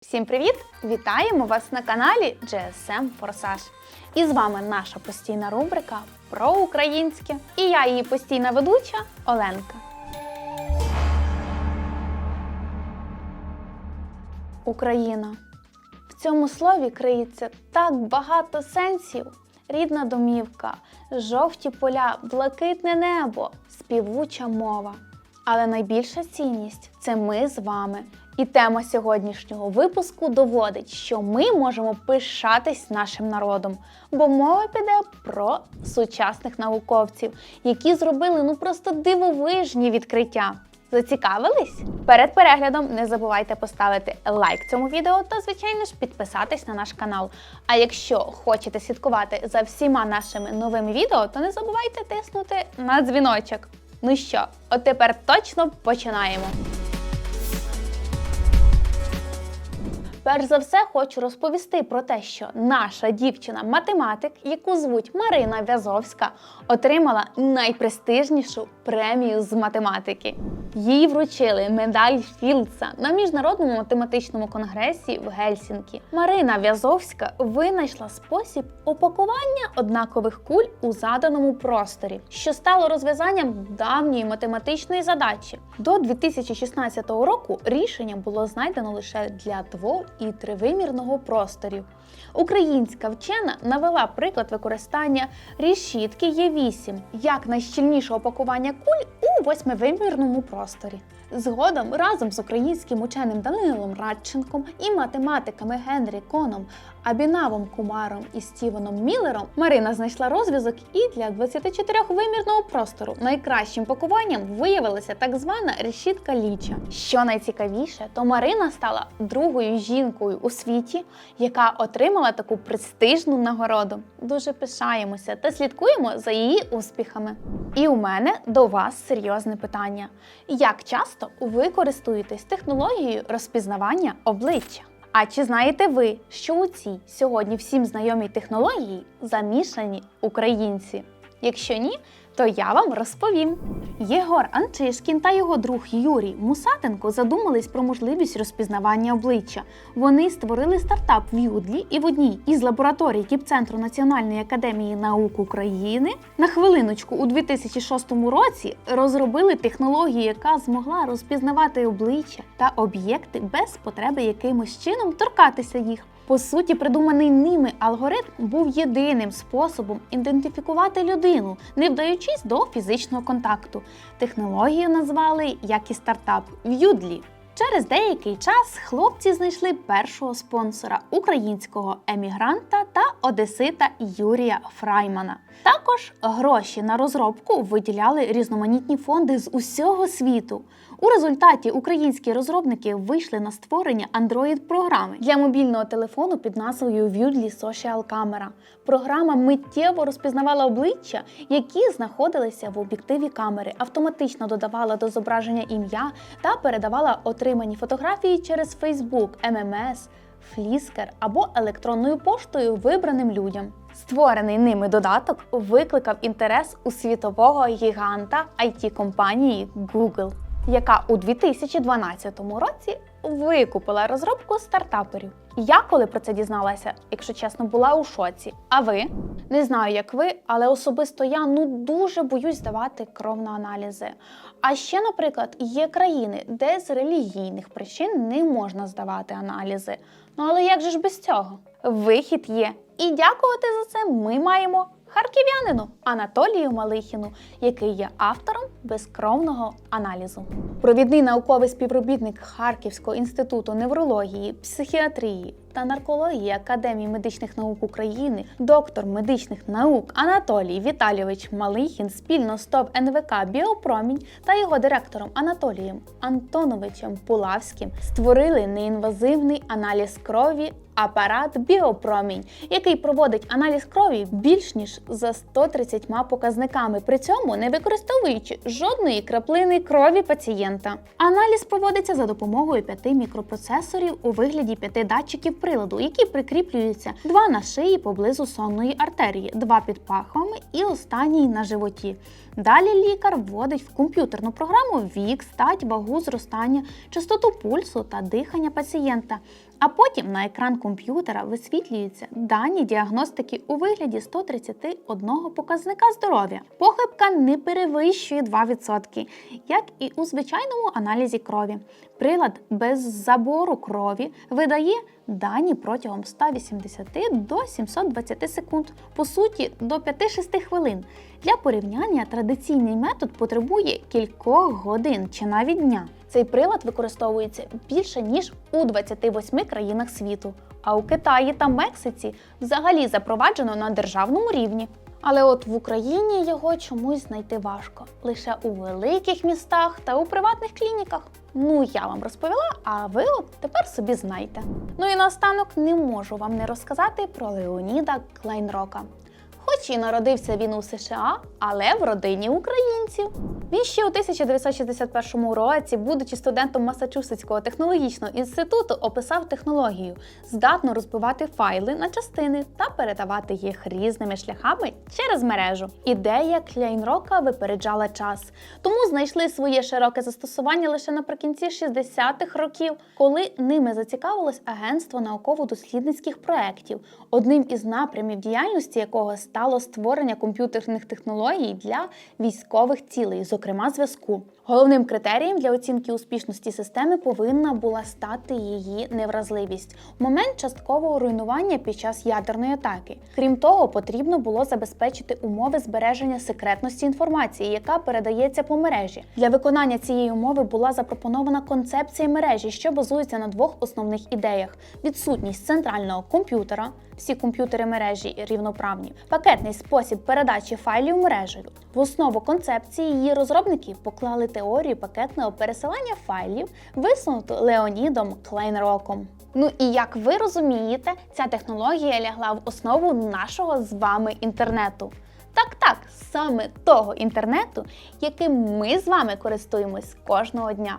Всім привіт! Вітаємо вас на каналі GSM Форсаж. І з вами наша постійна рубрика про українське. І я її постійна ведуча Оленка. Україна. В цьому слові криється так багато сенсів. Рідна домівка, жовті поля, блакитне небо, співуча мова. Але найбільша цінність це ми з вами. І тема сьогоднішнього випуску доводить, що ми можемо пишатись нашим народом, бо мова піде про сучасних науковців, які зробили ну просто дивовижні відкриття. Зацікавились? Перед переглядом не забувайте поставити лайк цьому відео та, звичайно ж, підписатись на наш канал. А якщо хочете слідкувати за всіма нашими новими відео, то не забувайте тиснути на дзвіночок. Ну що, от тепер точно починаємо. Перш за все, хочу розповісти про те, що наша дівчина-математик, яку звуть Марина В'язовська, отримала найпрестижнішу премію з математики. Їй вручили медаль Філдса на міжнародному математичному конгресі в Гельсінкі. Марина В'язовська винайшла спосіб опакування однакових куль у заданому просторі, що стало розв'язанням давньої математичної задачі. До 2016 року рішення було знайдено лише для дво- і тривимірного просторів. Українська вчена навела приклад використання рішітки Є8 як найщільнішого пакування куль у восьмивимірному просторі. Згодом разом з українським ученим Данилом Радченком і математиками Генрі Коном, Абінавом Кумаром і Стівеном Міллером Марина знайшла розв'язок і для 24-вимірного простору. Найкращим пакуванням виявилася так звана решітка ліча. Що найцікавіше, то Марина стала другою жінкою у світі, яка отримала таку престижну нагороду. Дуже пишаємося та слідкуємо за її успіхами. І у мене до вас серйозне питання: як часто ви користуєтесь технологією розпізнавання обличчя? А чи знаєте ви, що у цій сьогодні всім знайомій технології замішані українці? Якщо ні, то я вам розповім. Єгор Анчишкін та його друг Юрій Мусатенко задумались про можливість розпізнавання обличчя. Вони створили стартап в Юдлі і в одній із лабораторій Кіпцентру Національної академії наук України на хвилиночку у 2006 році розробили технологію, яка змогла розпізнавати обличчя та об'єкти без потреби якимось чином торкатися їх. По суті, придуманий ними алгоритм був єдиним способом ідентифікувати людину, не вдаючись до фізичного контакту. Технологію назвали як і стартап В'юдлі. Через деякий час хлопці знайшли першого спонсора українського емігранта та одесита Юрія Фраймана. Також гроші на розробку виділяли різноманітні фонди з усього світу. У результаті українські розробники вийшли на створення Android-програми для мобільного телефону під назвою Viewdly Social Camera. Програма миттєво розпізнавала обличчя, які знаходилися в об'єктиві камери, автоматично додавала до зображення ім'я та передавала отримані фотографії через Facebook, MMS, фліскер або електронною поштою вибраним людям. Створений ними додаток викликав інтерес у світового гіганта it компанії Google, яка у 2012 році викупила розробку стартаперів. Я коли про це дізналася, якщо чесно, була у шоці. А ви не знаю, як ви, але особисто я ну дуже боюсь здавати кров на аналізи. А ще, наприклад, є країни, де з релігійних причин не можна здавати аналізи. Ну але як же ж без цього? Вихід є. І дякувати за це ми маємо харків'янину Анатолію Малихіну, який є автором безкровного аналізу. Провідний науковий співробітник Харківського інституту неврології, психіатрії та наркології Академії медичних наук України, доктор медичних наук Анатолій Віталійович Малихін спільно з ТОВ НВК Біопромінь та його директором Анатолієм Антоновичем Пулавським створили неінвазивний аналіз крові. Апарат Біопромінь, який проводить аналіз крові більш ніж за 130 показниками, при цьому не використовуючи жодної краплини крові пацієнта. Аналіз проводиться за допомогою п'яти мікропроцесорів у вигляді п'яти датчиків приладу, які прикріплюються два на шиї поблизу сонної артерії, два під пахвами і останній на животі. Далі лікар вводить в комп'ютерну програму вік, стать, вагу, зростання, частоту пульсу та дихання пацієнта. А потім на екран комп'ютера висвітлюються дані діагностики у вигляді 131 показника здоров'я. Похибка не перевищує 2%, як і у звичайному аналізі крові. Прилад без забору крові видає дані протягом 180 до 720 секунд, по суті, до 5-6 хвилин. Для порівняння традиційний метод потребує кількох годин чи навіть дня. Цей прилад використовується більше ніж у 28 країнах світу, а у Китаї та Мексиці взагалі запроваджено на державному рівні. Але от в Україні його чомусь знайти важко лише у великих містах та у приватних клініках. Ну я вам розповіла, а ви от тепер собі знайте. Ну і наостанок не можу вам не розказати про Леоніда Клайнрока. Хоч народився він у США, але в родині українців. Він ще у 1961 році, будучи студентом Масачусетського технологічного інституту, описав технологію, здатну розбивати файли на частини та передавати їх різними шляхами через мережу. Ідея Кляйнрока випереджала час, тому знайшли своє широке застосування лише наприкінці 60-х років, коли ними зацікавилось агентство науково-дослідницьких проєктів, одним із напрямів діяльності якого стало створення комп'ютерних технологій для військових цілей, зокрема зв'язку. Головним критерієм для оцінки успішності системи повинна була стати її невразливість в момент часткового руйнування під час ядерної атаки. Крім того, потрібно було забезпечити умови збереження секретності інформації, яка передається по мережі. Для виконання цієї умови була запропонована концепція мережі, що базується на двох основних ідеях: відсутність центрального комп'ютера. Всі комп'ютери мережі рівноправні, пакетний спосіб передачі файлів мережею. В основу концепції її розробники поклали теорію пакетного пересилання файлів, висунуту Леонідом Клейнроком. Ну і як ви розумієте, ця технологія лягла в основу нашого з вами інтернету. Так, так, саме того інтернету, яким ми з вами користуємось кожного дня.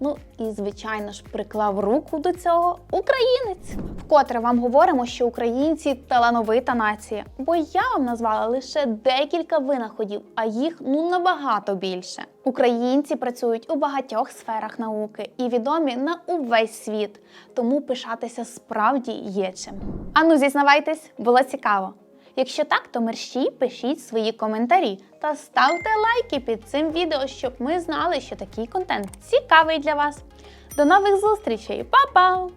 Ну і звичайно ж приклав руку до цього українець. Вкотре вам говоримо, що українці талановита нація, бо я вам назвала лише декілька винаходів, а їх ну набагато більше. Українці працюють у багатьох сферах науки і відомі на увесь світ, тому пишатися справді є чим. Ану, зізнавайтесь, було цікаво. Якщо так, то мерщій пишіть свої коментарі та ставте лайки під цим відео, щоб ми знали, що такий контент цікавий для вас. До нових зустрічей, Па-па!